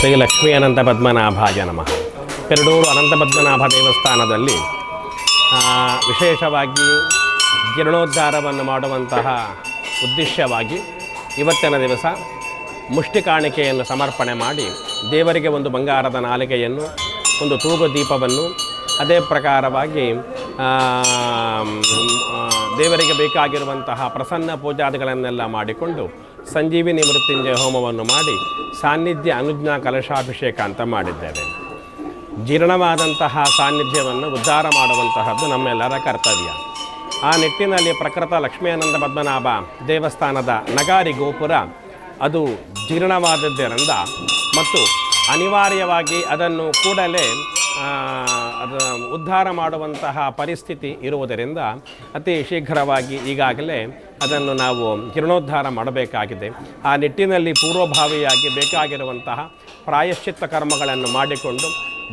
ಶ್ರೀ ಲಕ್ಷ್ಮೀ ಅನಂತ ಪದ್ಮನಾಭಾಯ ನಮಃ. ಪೆರಡೂರು ಅನಂತ ಪದ್ಮನಾಭ ದೇವಸ್ಥಾನದಲ್ಲಿ ವಿಶೇಷವಾಗಿ ಜೀರ್ಣೋದ್ಧಾರವನ್ನು ಮಾಡುವಂತಹ ಉದ್ದೇಶವಾಗಿ ಇವತ್ತಿನ ದಿವಸ ಮುಷ್ಟಿ ಕಾಣಿಕೆಯನ್ನು ಸಮರ್ಪಣೆ ಮಾಡಿ ದೇವರಿಗೆ ಒಂದು ಬಂಗಾರದ ನಾಲಿಗೆಯನ್ನು, ಒಂದು ತೂಗು ದೀಪವನ್ನು, ಅದೇ ಪ್ರಕಾರವಾಗಿ ದೇವರಿಗೆ ಬೇಕಾಗಿರುವಂತಹ ಪ್ರಸನ್ನ ಪೂಜಾದಿಗಳನ್ನೆಲ್ಲ ಮಾಡಿಕೊಂಡು ಸಂಜೀವಿನಿ ಮೃತ್ಯುಂಜಯ ಹೋಮವನ್ನು ಮಾಡಿ ಸಾನ್ನಿಧ್ಯ ಅನುಜ್ಞಾ ಕಲಶಾಭಿಷೇಕ ಅಂತ ಮಾಡಿದ್ದೇವೆ. ಜೀರ್ಣವಾದಂತಹ ಸಾನ್ನಿಧ್ಯವನ್ನು ಉದ್ಧಾರ ಮಾಡುವಂತಹದ್ದು ನಮ್ಮೆಲ್ಲರ ಕರ್ತವ್ಯ. ಆ ನಿಟ್ಟಿನಲ್ಲಿ ಪ್ರಕೃತ ಲಕ್ಷ್ಮೀನಂದ ಪದ್ಮನಾಭ ದೇವಸ್ಥಾನದ ನಗಾರಿ ಗೋಪುರ, ಅದು ಜೀರ್ಣವಾದದ್ದರಿಂದ ಮತ್ತು ಅನಿವಾರ್ಯವಾಗಿ ಅದನ್ನು ಕೂಡಲೇ ಅದು ಉದ್ಧಾರ ಮಾಡುವಂತಹ ಪರಿಸ್ಥಿತಿ ಇರುವುದರಿಂದ ಅತಿ ಶೀಘ್ರವಾಗಿ ಈಗಾಗಲೇ ಅದನ್ನು ನಾವು ಜೀರ್ಣೋದ್ಧಾರ ಮಾಡಬೇಕಾಗಿದೆ. ಆ ನಿಟ್ಟಿನಲ್ಲಿ ಪೂರ್ವಭಾವಿಯಾಗಿ ಬೇಕಾಗಿರುವಂತಹ ಪ್ರಾಯಶ್ಚಿತ್ತ ಕರ್ಮಗಳನ್ನು ಮಾಡಿಕೊಂಡು,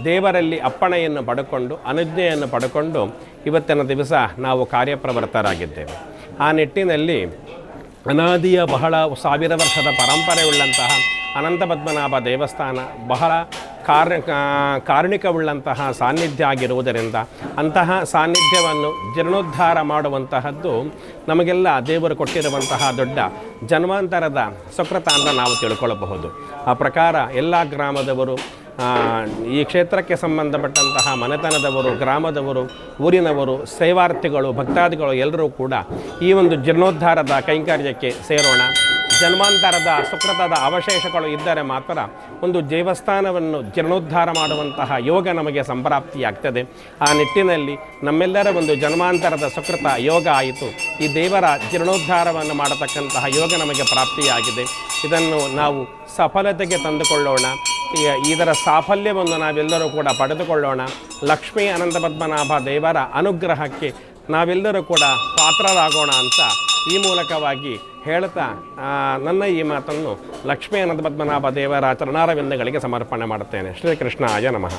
ದೇವರಲ್ಲಿ ಅಪ್ಪಣೆಯನ್ನು ಪಡ್ಕೊಂಡು, ಅನುಜ್ಞೆಯನ್ನು ಪಡ್ಕೊಂಡು ಇವತ್ತಿನ ದಿವಸ ನಾವು ಕಾರ್ಯಪ್ರವೃತ್ತರಾಗಿದ್ದೇವೆ. ಆ ನಿಟ್ಟಿನಲ್ಲಿ ಅನಾದಿಯ ಬಹಳ ಸಾವಿರ ವರ್ಷದ ಪರಂಪರೆಯುಳ್ಳಂತಹ ಅನಂತ ಪದ್ಮನಾಭ ದೇವಸ್ಥಾನ ಬಹಳ ಕಾರ್ಯ ಕಾರುಣಿಕವುಳ್ಳಂತಹ ಸಾನ್ನಿಧ್ಯ ಆಗಿರುವುದರಿಂದ ಅಂತಹ ಸಾನ್ನಿಧ್ಯವನ್ನು ಜೀರ್ಣೋದ್ಧಾರ ಮಾಡುವಂತಹದ್ದು ನಮಗೆಲ್ಲ ದೇವರು ಕೊಟ್ಟಿರುವಂತಹ ದೊಡ್ಡ ಜನ್ಮಾಂತರದ ಸುಕೃತ ಅಂತ ನಾವು ತಿಳ್ಕೊಳ್ಳಬಹುದು. ಆ ಪ್ರಕಾರ ಎಲ್ಲ ಗ್ರಾಮದವರು ಈ ಕ್ಷೇತ್ರಕ್ಕೆ ಸಂಬಂಧಪಟ್ಟಂತಹ ಮನೆತನದವರು, ಗ್ರಾಮದವರು, ಊರಿನವರು, ಸೇವಾರ್ಥಿಗಳು, ಭಕ್ತಾದಿಗಳು ಎಲ್ಲರೂ ಕೂಡ ಈ ಒಂದು ಜೀರ್ಣೋದ್ಧಾರದ ಕೈಂಕರ್ಯಕ್ಕೆ ಸೇರೋಣ. ಜನ್ಮಾಂತರದ ಸುಕೃತದ ಅವಶೇಷಗಳು ಇದ್ದರೆ ಮಾತ್ರ ಒಂದು ದೇವಸ್ಥಾನವನ್ನು ಜೀರ್ಣೋದ್ಧಾರ ಮಾಡುವಂತಹ ಯೋಗ ನಮಗೆ ಸಂಪ್ರಾಪ್ತಿಯಾಗ್ತದೆ. ಆ ನಿಟ್ಟಿನಲ್ಲಿ ನಮ್ಮೆಲ್ಲರ ಒಂದು ಜನ್ಮಾಂತರದ ಸುಕೃತ ಯೋಗ ಆಯಿತು. ಈ ದೇವರ ಜೀರ್ಣೋದ್ಧಾರವನ್ನು ಮಾಡತಕ್ಕಂತಹ ಯೋಗ ನಮಗೆ ಪ್ರಾಪ್ತಿಯಾಗಿದೆ. ಇದನ್ನು ನಾವು ಸಫಲತೆಗೆ ತಂದುಕೊಳ್ಳೋಣ. ಇದರ ಸಾಫಲ್ಯವನ್ನು ನಾವೆಲ್ಲರೂ ಕೂಡ ಪಡೆದುಕೊಳ್ಳೋಣ. ಲಕ್ಷ್ಮೀ ಅನಂತ ಪದ್ಮನಾಭ ದೇವರ ಅನುಗ್ರಹಕ್ಕೆ ನಾವೆಲ್ಲರೂ ಕೂಡ ಪಾತ್ರರಾಗೋಣ ಅಂತ ಈ ಮೂಲಕವಾಗಿ ಹೇಳ್ತಾ ನನ್ನ ಈ ಮಾತನ್ನು ಲಕ್ಷ್ಮೀ ಅನಂತ ಪದ್ಮನಾಭ ದೇವರ ಚರಣಾರವಿಂದಗಳಿಗೆ ಸಮರ್ಪಣೆ ಮಾಡುತ್ತೇನೆ. ಶ್ರೀಕೃಷ್ಣಾಯ ನಮಃ.